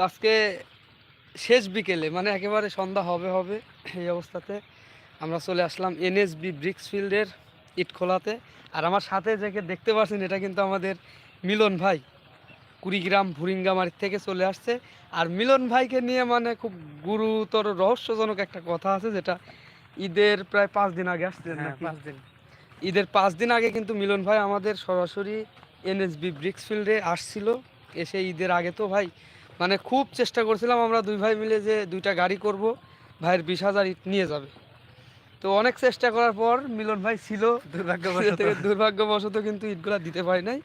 তো আজকে শেষ বিকেলে মানে একেবারে সন্ধ্যা হবে হবে এই অবস্থাতে আমরা চলে আসলাম এনএসবি ব্রিক্স ফিল্ডের ইট খোলাতে আর আমার সাথে যাকে দেখতে পাচ্ছেন এটা কিন্তু আমাদের মিলন ভাই। কুড়িগ্রাম ভুরিঙ্গামারি থেকে চলে আসছে। আর মিলন ভাইকে নিয়ে মানে খুব গুরুতর রহস্যজনক একটা কথা আছে যেটা ঈদের প্রায় পাঁচ দিন আগে আসছে হ্যাঁ পাঁচ দিন। ঈদের পাঁচ দিন আগে কিন্তু মিলন ভাই আমাদের সরাসরি এনএসবি ব্রিক্স ফিল্ডে আসছিল। এসে ঈদের আগে তো ভাই মানে খুব চেষ্টা করছিলাম আমরা দুই ভাই মিলে যে দুইটা গাড়ি করব ভাইয়ের বিশ হাজার ইট নিয়ে যাবে। তো অনেক চেষ্টা করার পর মিলন ভাই ছিল দুর্ভাগ্যবশত। দুর্ভাগ্যবশত কিন্তু ইটগুলা দিতে পারি নাই।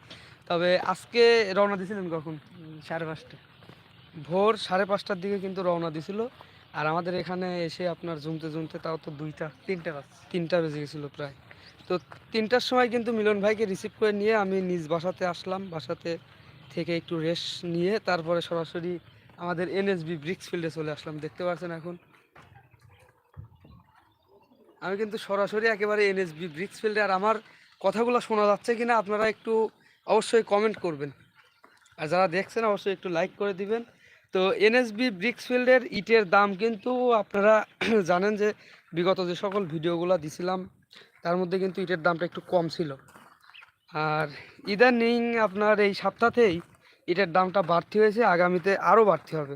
তবে আজকে রওনা দিয়েছিলেন কখন? সাড়ে পাঁচটা। ভোর সাড়ে পাঁচটার দিকে কিন্তু রওনা দিছিল। আর আমাদের এখানে এসে আপনার জুমতে জুমতে তাও তো দুইটা তিনটে তিনটা বেজে গেছিল প্রায়। তো তিনটার সময় কিন্তু মিলন ভাইকে রিসিভ করে নিয়ে আমি নিজ বাসাতে আসলাম। বাসাতে থেকে একটু রেস্ট নিয়ে তারপরে সরাসরি আমাদের এনএসবি ব্রিক্স ফিল্ডে চলে আসলাম। দেখতে পাচ্ছেন এখন? আমি কিন্তু সরাসরি একেবারে এনএসবি ব্রিক্স ফিল্ডে আর আমার কথাগুলো শোনা যাচ্ছে কিনা আপনারা একটু অবশ্যই কমেন্ট করবেন। আর যারা দেখছেন, অবশ্যই একটু লাইক করে দিবেন। তো এনএসবি ব্রিক্স ফিল্ডের ইটের দাম কিন্তু আপনারা জানেন যে বিগত যে সকল ভিডিওগুলো দিছিলাম, তার মধ্যে কিন্তু ইটের দামটা একটু কম ছিল। আর ইদানিং আপনার এই সপ্তাহতেই ইটের দামটা বাড়তি হয়েছে, আগামীতে আরও বাড়তি হবে।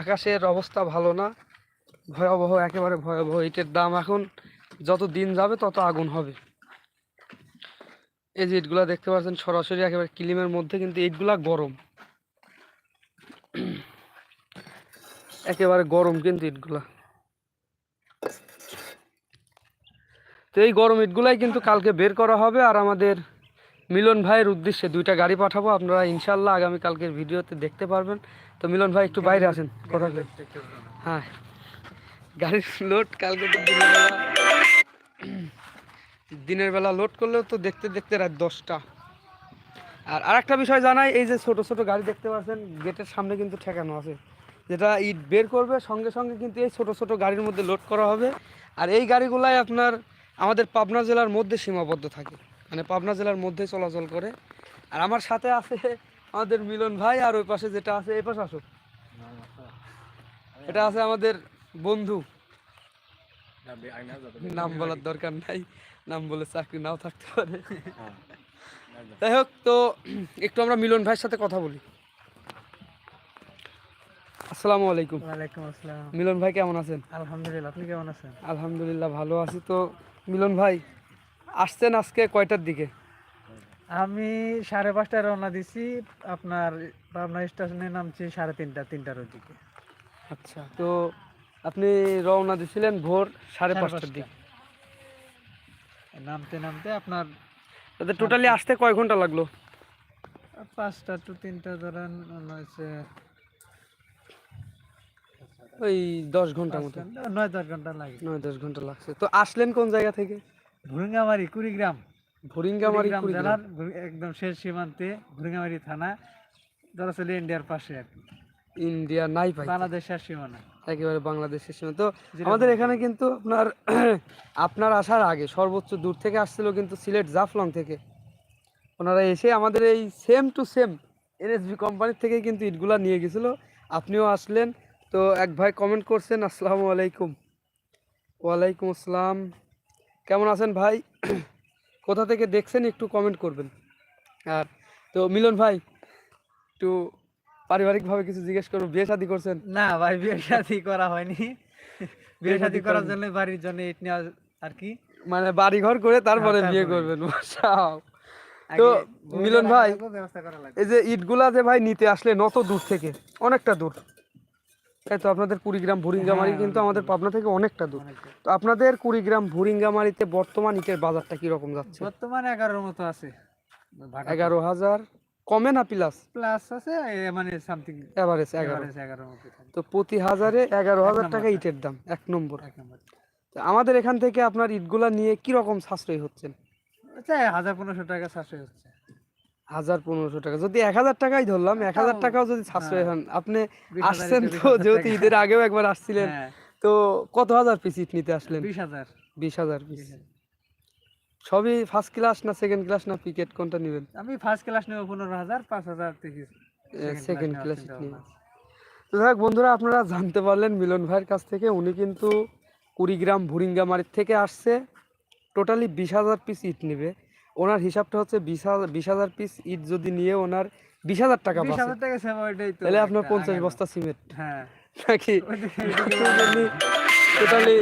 আকাশের অবস্থা ভালো না, ভয়াবহ, একেবারে ভয়াবহ ইটের দাম এখন যত দিন যাবে তত আগুন হবে। এই যে ইটগুলা দেখতে পাচ্ছেন, সরাসরি একেবারে কিলিমের মধ্যে, কিন্তু ইটগুলা গরম। একেবারে গরম কিন্তু ইটগুলা। তো এই গরম ইটগুলাই কিন্তু কালকে বের করা হবে আর আমাদের মিলন ভাইয়ের উদ্দেশ্যে দুইটা গাড়ি পাঠাবো। আপনারা ইনশাল্লাহ আগামী কালকের ভিডিওতে দেখতে পারবেন। তো মিলন ভাই, একটু বাইরে আসেন, কথা। হ্যাঁ। গাড়ির লোড কালকে তো দিনের বেলা দিনের বেলা লোড করলেও তো দেখতে দেখতে রাত দশটা। আর আরেকটা বিষয় জানাই, এই যে ছোট ছোট গাড়ি দেখতে পাচ্ছেন, গেটের সামনে কিন্তু ঠেকানো আছে। যেটা ইট বের করবে, সঙ্গে সঙ্গে কিন্তু এই ছোট ছোট গাড়ির মধ্যে লোড করা হবে। আর এই গাড়িগুলাই আপনার আমাদের পাবনা জেলার মধ্যে সীমাবদ্ধ থাকে। মানে পাবনা জেলার মধ্যে চলাচল করে। আর আমার সাথে আছে আমাদের মিলন ভাই আর ওই পাশে যেটা আছে এই পাশে আসো। এটা আছে আমাদের বন্ধু। নাম বলার দরকার নাই। নাম বলে চাকরি নাও থাকতে পারে। যাই হোক তো একটু আমরা মিলন ভাইয়ের সাথে কথা বলি। আসসালামু আলাইকুম। ওয়ালাইকুম আসসালাম। মিলন ভাই কেমন আছেন? আলহামদুলিল্লাহ আপনি কেমন আছেন? আলহামদুলিল্লাহ ভালো আছি। তো মিলন ভাই আসছেন আজকে কয়টার দিকে? আমি সাড়ে পাঁচটায় রওনা দিছি আপনার পাবনা স্টেশনে নামছি সাড়ে তিনটা তিনটার দিকে আচ্ছা তো আপনি রওনা দিছিলেন ভোর সাড়ে পাঁচটার দিকে। নামতে নামতে আপনার তাদের টোটালি আসতে কয় ঘণ্টা লাগল? পাঁচটা টু তিনটা ধরেন মনে হচ্ছে ওই দশ ঘণ্টা মতো। নয় দশ ঘণ্টা লাগে। নয় দশ ঘণ্টা লাগছে। তো আসলেন কোন জায়গা থেকে? ভুরিঙ্গামারি কুড়িগ্রাম। ভরিঙ্গামারি জেলার একদম শেষ সীমান্তে ভুরিঙ্গামারি থানা দরাচলে ইন্ডিয়ার পাশে আর কি। ইন্ডিয়া নাই পাই বাংলাদেশ শেষ সীমানা। একেবারে বাংলাদেশের সীমা তো আমাদের এখানে কিন্তু আপনার আপনার আসার আগে সর্বোচ্চ দূর থেকে আসছিল কিন্তু সিলেট জাফলং থেকে। ওনারা এসে আমাদের এই সেম টু সেম এনএসবি কোম্পানির থেকে কিন্তু ইটগুলা নিয়ে গেছিল। আপনিও আসলেন তো এক ভাই কমেন্ট করছেন আসসালামু আলাইকুম। ওয়ালাইকুম আসসালাম। কেমন আছেন ভাই? কোথা থেকে দেখছেন একটু কমেন্ট করবেন। আর তো মিলন ভাই একটু পারিবারিকভাবে কিছু জিজ্ঞেস করব বিয়ে শাদি করছেন? না ভাই বিয়ে শাদি করা হয়নি। বিয়ে শাদী করার জন্য বাড়ির জন্য ইট নেওয়া আর কি। মানে বাড়ি ঘর করে তারপরে হ্যাঁ, বিয়ে করবেন তো মিলন ভাই, এই যে ইটগুলা যে ভাই নিতে আসলে নত দূর থেকে অনেকটা দূর। এই তো আপনাদের কুড়িগ্রাম ভুরিঙ্গামারি হ্যাঁ, কিন্তু আমাদের পাবনা থেকে অনেকটা দূর। তো আপনাদের কুড়িগ্রাম ভুরিঙ্গামারিতে বর্তমান ইটের বাজারটা কি রকম যাচ্ছে? বর্তমানে এগারোর মতো আছে। এগারো হাজার। কমে না প্লাস? প্লাস আছে মানে সামথিং এভারেজ এগারো। তো প্রতি হাজারে এগারো হাজার টাকা। ইটের দাম এক নম্বর। তো আমাদের এখান থেকে আপনার ইটগুলা নিয়ে কীরকম সাশ্রয় হচ্ছেন? হাজার পনেরোশো টাকা সাশ্রয় হচ্ছে। হাজার পনেরোশো টাকা। যদি এক হাজার টাকাই ধরলাম এক হাজার টাকাও যদি সাশ্রয় হন আপনি আসছেন তো যেহেতু ঈদের আগেও একবার আসছিলেন হ্যাঁ, তো কত হাজার পিস ইট নিতে আসলেন? বিশ হাজার। বিশ হাজার পিস সবই ফার্স্ট ক্লাস না সেকেন্ড ক্লাস না পিকেট কোনটা নেবেন? আমি ফার্স্ট ক্লাস নেব পনেরো হাজার পাঁচ হাজার থেকে সেকেন্ড ক্লাস। তো হোক বন্ধুরা আপনারা জানতে পারলেন মিলন ভাইয়ের কাছ থেকে উনি কিন্তু কুড়িগ্রাম ভুরিঙ্গামারির থেকে আসছে। টোটালি বিশ হাজার পিস ইট নেবে। ওনার হিসাবটা হচ্ছে বিশ হাজার বিশ হাজার পিস ইট যদি নিয়ে ওনার বিশ হাজার টাকা বিশ হাজার টাকা সেবা ওইটাই তো তাহলে আপনার পঞ্চাশ বস্তা সিমেন্ট। হ্যাঁ। নাকি? টোটালি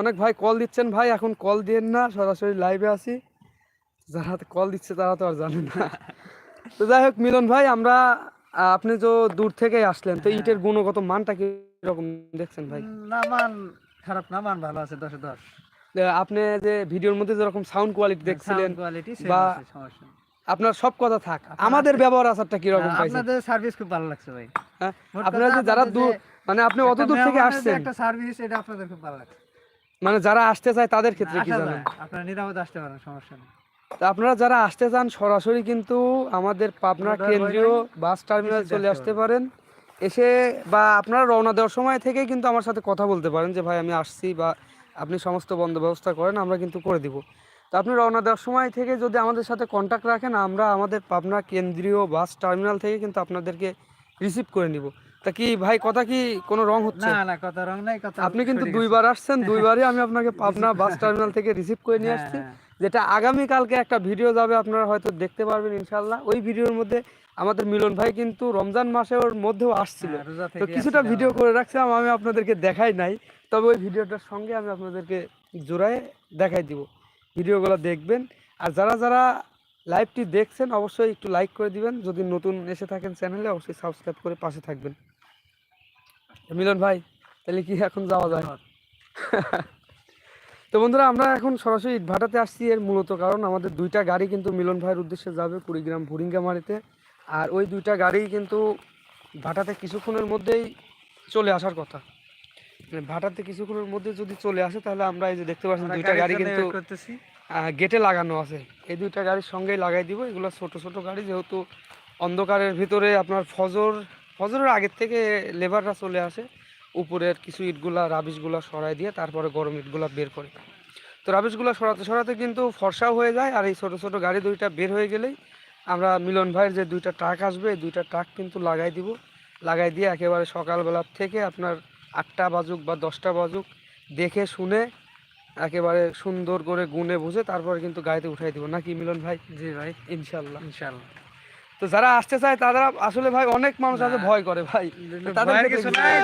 অনেক ভাই কল দিচ্ছেন ভাই এখন কল দিয়েন না সরাসরি লাইভে আছি। যারা কল দিচ্ছে তারা তো আর জানেন না। তো যাই হোক মিলন ভাই আমরা আপনি তো দূর থেকেই আসলেন তো ইটের গুণগত মানটা কি রকম দেখছেন ভাই? না মান খারাপ না মান ভালো আছে দশে দশ। আপনি যে ভিডিওর মধ্যে যেরকম সাউন্ড কোয়ালিটি দেখছিলেন বা- আপনার সব কথা থাক। আমাদের ব্যবহার আচারটা কি রকম আহ, পাইছেন? আপনাদের সার্ভিস খুব ভালো লাগছে ভাই। হ্যাঁ? আপনারা যে যারা দূর মানে আপনি অত দূর থেকে আসছেন। একটা সার্ভিস এটা আপনাদের খুব ভালো লাগছে। মানে যারা আসতে চায় তাদের ক্ষেত্রে কি জানেন? আপনারা নিরাপদে আসতে পারেন সমস্যা নেই। তা আপনারা যারা আসতে চান সরাসরি কিন্তু আমাদের পাবনা কেন্দ্রীয় বাস টার্মিনাল চলে আসতে আসতে পারেন। এসে বা আপনারা রওনা দেওয়ার সময় থেকে কিন্তু আমার সাথে কথা বলতে পারেন যে ভাই আমি আসছি বা আপনি সমস্ত বন্ধ ব্যবস্থা করেন আমরা কিন্তু করে দিব। তো আপনি রওনা দেওয়ার সময় থেকে যদি আমাদের সাথে কন্ট্যাক্ট রাখেন আমরা আমাদের পাবনা কেন্দ্রীয় বাস টার্মিনাল থেকে কিন্তু আপনাদেরকে রিসিভ করে নিব। তা কি ভাই কথা কি কোনো রং হচ্ছে? না না কথা রং নাই কথা আপনি কিন্তু দুইবার আসছেন দুইবারই আমি আপনাকে পাবনা বাস টার্মিনাল থেকে রিসিভ করে নিয়ে হ্যাঁ, আসছি। হ্যাঁ। যেটা আগামী কালকে একটা ভিডিও যাবে আপনারা হয়তো দেখতে পারবেন ইনশাল্লাহ ওই ভিডিওর মধ্যে আমাদের মিলন ভাই কিন্তু রমজান মাসের মধ্যেও আসছিল। হ্যাঁ, তো কিছুটা ভিডিও করে রাখছিলাম আমি আপনাদেরকে দেখাই নাই। তবে ওই ভিডিওটার সঙ্গে আমি আপনাদেরকে জোড়ায় দেখাই দিব। ভিডিওগুলো দেখবেন। আর যারা যারা লাইভটি দেখছেন অবশ্যই একটু লাইক করে দিবেন। যদি নতুন এসে থাকেন চ্যানেলে অবশ্যই সাবস্ক্রাইব করে পাশে থাকবেন। মিলন ভাই তাহলে কি এখন যাওয়া যায়? তো বন্ধুরা আমরা এখন সরাসরি ইটভাটাতে আসছি। এর মূলত কারণ আমাদের দুইটা গাড়ি কিন্তু মিলন ভাইয়ের উদ্দেশ্যে যাবে কুড়িগ্রাম ভুরিঙ্গামারিতে আর ওই দুইটা গাড়ি কিন্তু ভাটাতে কিছুক্ষণের মধ্যেই চলে আসার কথা। মানে ভাটাতে কিছুক্ষণের মধ্যে যদি চলে আসে তাহলে আমরা এই যে দেখতে পাচ্ছি দুইটা গাড়ি কিন্তু গেটে লাগানো আছে। এই দুইটা গাড়ির সঙ্গেই লাগাই দিব। এগুলো ছোট ছোট গাড়ি যেহেতু অন্ধকারের ভিতরে আপনার ফজর ফজরের আগের থেকে লেবাররা চলে আসে। উপরের কিছু ইটগুলা রাবিশগুলা সরাই দিয়ে তারপরে গরম ইটগুলা বের করে। তো রাবিশগুলা সরাতে সরাতে কিন্তু ফর্সাও হয়ে যায় আর এই ছোট ছোট গাড়ি দুইটা বের হয়ে গেলেই আমরা মিলন ভাইয়ের যে দুইটা ট্রাক আসবে দুইটা ট্রাক কিন্তু লাগাই দিব। লাগাই দিয়ে একেবারে সকালবেলার থেকে আপনার আটটা বাজুক বা দশটা বাজুক দেখে শুনে একেবারে সুন্দর করে গুনে বুঝে তারপরে কিন্তু গাড়িতে উঠাই দিব। নাকি মিলন ভাই? জি ভাই। ইনশাল্লাহ। ইনশাল্লাহ। তো যারা আসতে চায় তারা আসলে ভাই অনেক মানুষ আছে ভয় করে ভাই।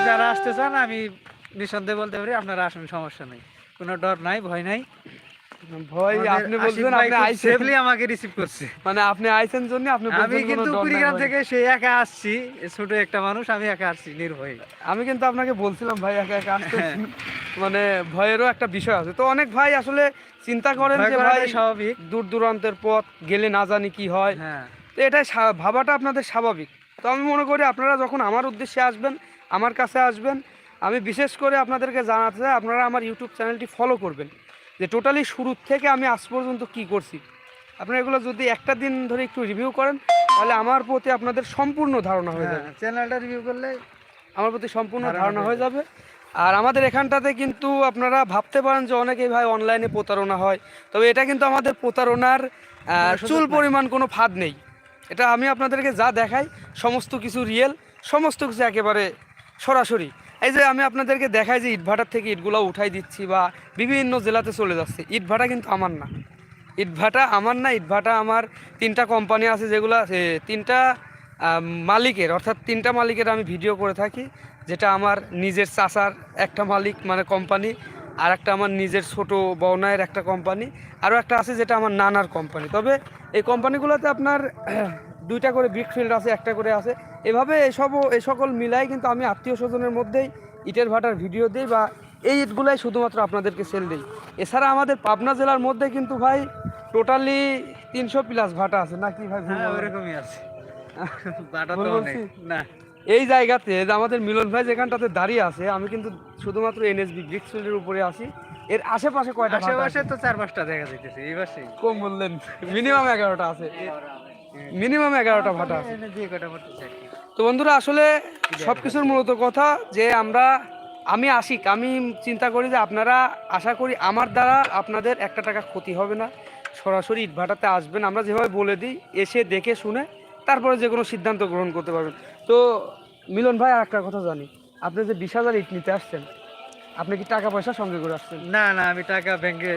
যারা আসতে চান আমি নিঃসন্দেহে বলতে পারি আপনারা আসুন সমস্যা নেই। কোনো ডর নাই ভয় নাই। ভয় আপনি বলছেন আপনি আইছেন। আমাকে রিসিভ করছে। মানে আপনি আইছেন জন্য আপনি আমি কিন্তু কুড়িগ্রাম থেকে সেই একা আসছি ছোট একটা মানুষ আমি একা আসছি নির্ভয়। আমি কিন্তু আপনাকে বলছিলাম ভাই একা একা আসতে। হ্যাঁ। মানে ভয়েরও একটা বিষয় আছে। তো অনেক ভাই আসলে চিন্তা করেন যে ভাই স্বাভাবিক। দূর দূরান্তের পথ গেলে না জানি কি হয়। হ্যাঁ। তো এটাই ভাবাটা আপনাদের স্বাভাবিক। তো আমি মনে করি আপনারা যখন আমার উদ্দেশ্যে আসবেন আমার কাছে আসবেন আমি বিশেষ করে আপনাদেরকে জানাতে চাই আপনারা আমার ইউটিউব চ্যানেলটি ফলো করবেন। যে টোটালি শুরু থেকে আমি আজ পর্যন্ত কি করছি? আপনারা এগুলো যদি একটা দিন ধরে একটু রিভিউ করেন তাহলে আমার প্রতি আপনাদের সম্পূর্ণ ধারণা হয়ে যাবে। হ্যাঁ, চ্যানেলটা রিভিউ করলে আমার প্রতি সম্পূর্ণ ধারণা হয়ে যাবে। আর আমাদের এখানটাতে কিন্তু আপনারা ভাবতে পারেন যে অনেকেই ভাই অনলাইনে প্রতারণা হয়। তবে এটা কিন্তু আমাদের প্রতারণার চুল পরিমাণ কোনো ফাঁদ নেই। এটা আমি আপনাদেরকে যা দেখাই সমস্ত কিছু রিয়েল সমস্ত কিছু একেবারে সরাসরি। এই যে আমি আপনাদেরকে দেখাই যে ইটভাটার থেকে ইটগুলো উঠাই দিচ্ছি বা বিভিন্ন জেলাতে চলে যাচ্ছে। ইটভাটা কিন্তু আমার না। ইটভাটা আমার না, ইটভাটা আমার তিনটা কোম্পানি আছে যেগুলো তিনটা মালিকের, অর্থাৎ তিনটা মালিকের আমি ভিডিও করে থাকি। যেটা আমার নিজের চাচার একটা মালিক মানে কোম্পানি আর একটা আমার নিজের ছোট বওনায়ের একটা কোম্পানি আরও একটা আছে যেটা আমার নানার কোম্পানি তবে এই কোম্পানিগুলোতে আপনার দুইটা করে ব্রিক ফিল্ড আছে একটা করে আছে। এভাবে এসব এ সকল মিলাই কিন্তু আমি আত্মীয় স্বজনের মধ্যেই ইটের ভাটার ভিডিও দিই বা এই ইটগুলাই শুধুমাত্র আপনাদেরকে সেল দিই। এছাড়া আমাদের পাবনা জেলার মধ্যে কিন্তু ভাই টোটালি তিনশো প্লাস ভাটা আছে। নাকি ভাই হ্যাঁ আছে। বলছি? অনেক। না। এই জায়গাতে যে আমাদের মিলন ভাই যেখানটাতে দাঁড়িয়ে আছে আমি কিন্তু শুধুমাত্র এনএসবি ব্রিক্স ফিল্ডের উপরে আছি। এর আশেপাশে কয়টা আশেপাশে তো চার পাঁচটা দেখা যাইতেছে এই পাশে কম বললেন মিনিমাম এগারোটা আছে। মিনিমাম এগারোটা ভাটা আছে। তো বন্ধুরা আসলে সব কিছুর মূলত কথা যে আমরা আমি আশিক আমি চিন্তা করি যে আপনারা আশা করি আমার দ্বারা আপনাদের একটা টাকা ক্ষতি হবে না। সরাসরি ইটভাটাতে আসবেন আমরা যেভাবে বলে দিই এসে দেখে শুনে তারপরে যে কোনো সিদ্ধান্ত গ্রহণ করতে পারবেন। তো মিলন ভাই আর একটা কথা জানি। আপনি যে বিশ হাজার ইট নিতে আসছেন আপনি কি টাকা পয়সা সঙ্গে করে আসছেন? না না আমি টাকা ব্যাংকে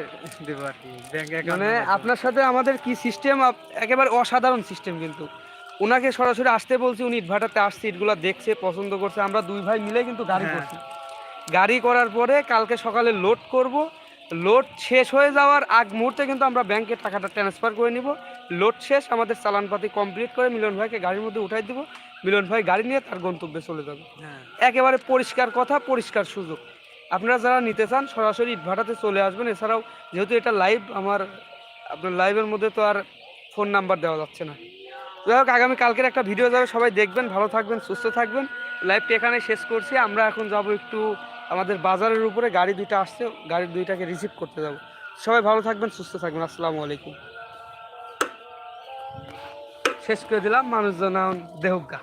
দেবো আর কি। ব্যাংকে মানে আপনার সাথে আমাদের কি সিস্টেম একেবারে অসাধারণ সিস্টেম কিন্তু। ওনাকে সরাসরি আসতে বলছি উনি ইটভাটাতে আসছে ইটগুলো দেখছে পছন্দ করছে। আমরা দুই ভাই মিলে কিন্তু গাড়ি হ্যাঁ। করছি। গাড়ি করার পরে কালকে সকালে লোড করব। লোড শেষ হয়ে যাওয়ার আগ মুহূর্তে কিন্তু আমরা ব্যাংকে টাকাটা ট্রান্সফার করে নিব। লোড শেষ আমাদের চালানপাতি কমপ্লিট করে মিলন ভাইকে গাড়ির মধ্যে উঠাই দিব। মিলন ভাই গাড়ি নিয়ে তার গন্তব্যে চলে যাবে। হ্যাঁ। একেবারে পরিষ্কার কথা পরিষ্কার সুযোগ। আপনারা যারা নিতে চান, সরাসরি ইটভাটাতে চলে আসবেন। এছাড়াও যেহেতু এটা লাইভ আমার আপনার লাইভের মধ্যে তো আর ফোন নাম্বার দেওয়া যাচ্ছে না। যাই হোক, আগামী কালকের একটা ভিডিও যাবে, সবাই দেখবেন, ভালো থাকবেন, সুস্থ থাকবেন। লাইভটি এখানে শেষ করছি। আমরা এখন যাব একটু আমাদের বাজারের উপরে। গাড়ি দুইটা আসছে গাড়ি দুইটাকে রিসিভ করতে যাব। সবাই ভালো থাকবেন, সুস্থ থাকবেন। আসসালামু আলাইকুম। শেষ করে দিলাম, মানুষজন দেহজ্ঞা।